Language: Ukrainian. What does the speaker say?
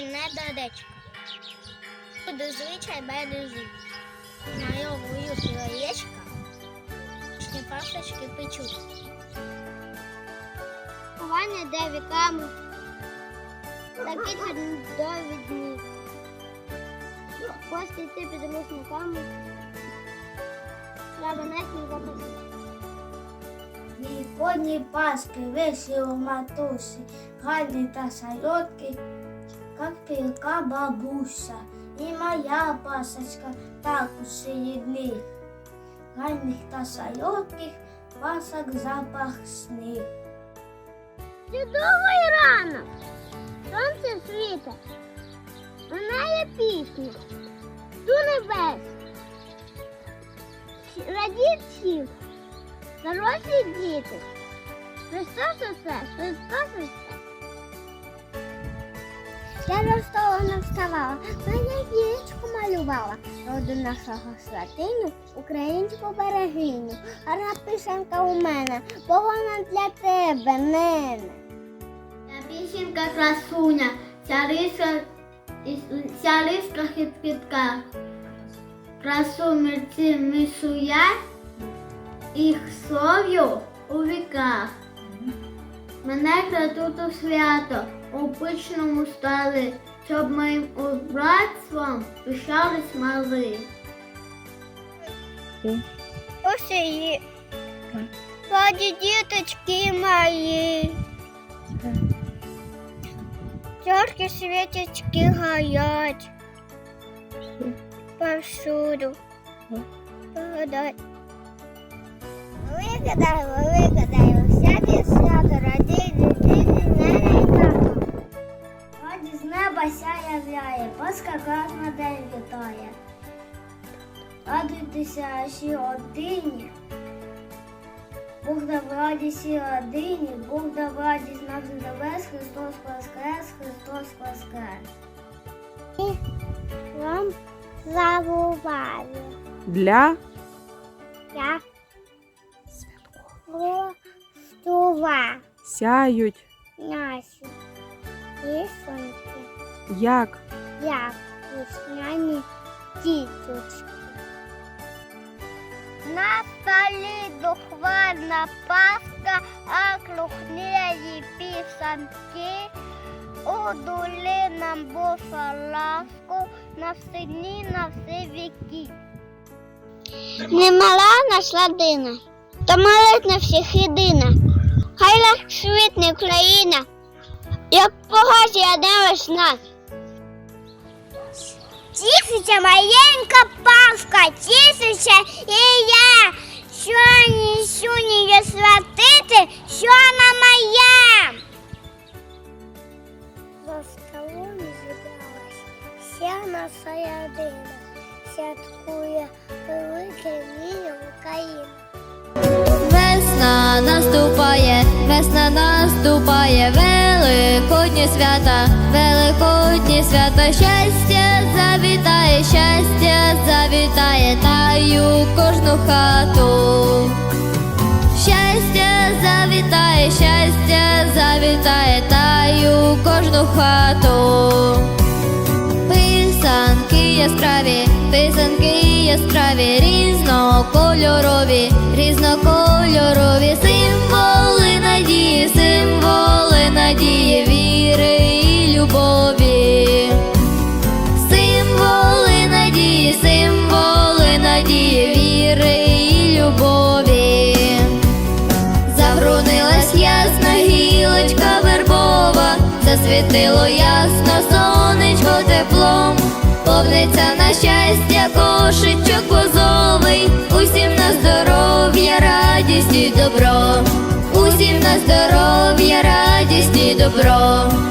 шкільне дадечко. Зазвичай бережу. Нальовую яєчка, чи пасочки печу. У мене де віками. Такі довідні. Кості йти під рушниками. Треба несні запаси. Великодні паски висіли матуси, гарні та сальотки как пілка бабуся. І моя пасочка також серед них. Гальних та сальотких пасок запах сних. Чудовий ранок. Сонце світе. Лунає пісня. До небес. Радіть всіх. Дорослі діти. Христос усе, Христос усе. Я розстолена вставала, мене дівчинку малювала. Роду нашого святиню, українську берегиню. Гарна писанка у мене, бо вона для тебе, нене. Ця пісенька красуня, ця риска, ця риска. Красу мерці мисуять, їх слов'ю у віках. Мене крадуть у свято, у пишному стали, щоб моїм братством пишались мали. Ось її. Раді діточки мої. Тільки світочки горять. Повсюду. Погадай. Вигадаю, вигадаю, Радуйтеся всі одині. Бог да в радісі родині, Бог да в радість нас небес, Христос воскрес, Христос воскрес. Вам забуваю. Для Я Стува сяють наші пісеньки, як як весняні діточки. На столі духварна паска, а крухнеї пісанки. У дулі нам Божа ласку, на сині на всі віки. Немала наша дина, та на всіх єдина. Хай лах світне Україна, як погасі одна весна. Тішиться маленька павка, тішиться і що на моя. За столом зібралась вся наша родина, святкує велике війна Україна. Весна наступає, весна наступає, великодні свята, великодні свята, щастя завітає, щастя завітає, таю кожну хату. Щастя завітає, щастя завітає, таю кожну хату. Писанки яскраві, писанки яскраві, різнокольорові, різнокольорові, символи надії, символи надії, віри і любові. Засвітило ясно сонечко теплом, повниться на щастя кошечок возовий, усім на здоров'я, радість і добро, усім на здоров'я, радість і добро.